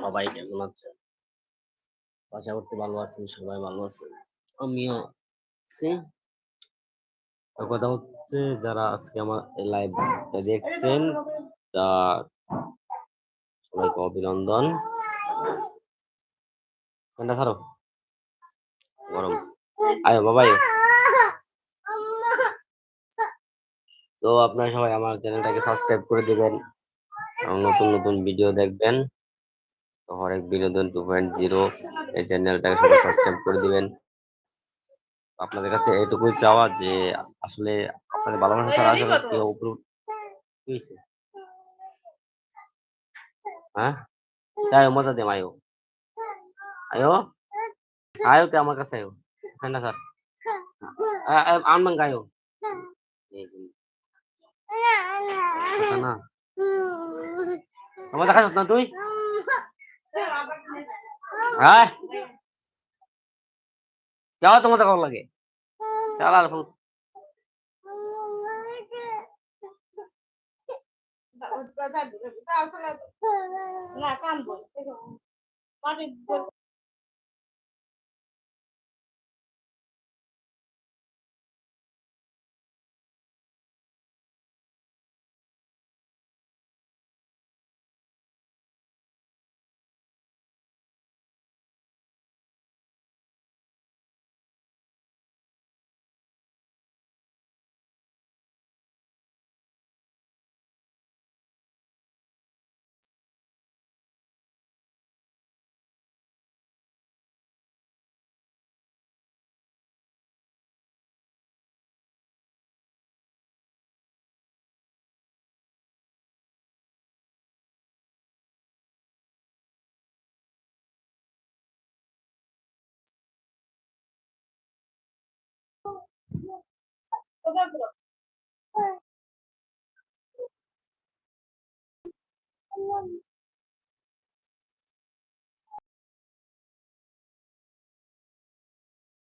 সবাই কেমন আছেন? আশা করতে ভালো আছেন, সবাই ভালো আছেন। আমিও কথা হচ্ছে যারা আজকে আমার লাইভ দেখছেন, তা সবাইকে অভিনন্দন। ঠান্ডা ছাড়ো। গরম। আয়ো, বাবা আয়ো। তো আপনারা সবাই আমার চ্যানেলটাকে সাবস্ক্রাইব করে দিবেন। নতুন নতুন ভিডিও দেখবেন। হরেক বিনোদন টু পয়েন্ট জিরো এই চ্যানেলটাকে সবাই সাবস্ক্রাইব করে দিবেন। আপনাদের কাছে এটুকুই চাওয়া যে আসলে আপনাদের ভালোবাসা ছাড়া আসলে কেউ উপর হ্যাঁ? তাই মজা দে আয়ো। আয়ো? আয়ো তে আমার কাছে আয়ো? হ্যাঁ না স্যার? আনবাং গায়ো না? আমার দেখা যাচ্ছে না তুই? হ্যাঁ? যাও তোমার দেখা লাগে। চাল ভূত না কানবো পাটি Por favor.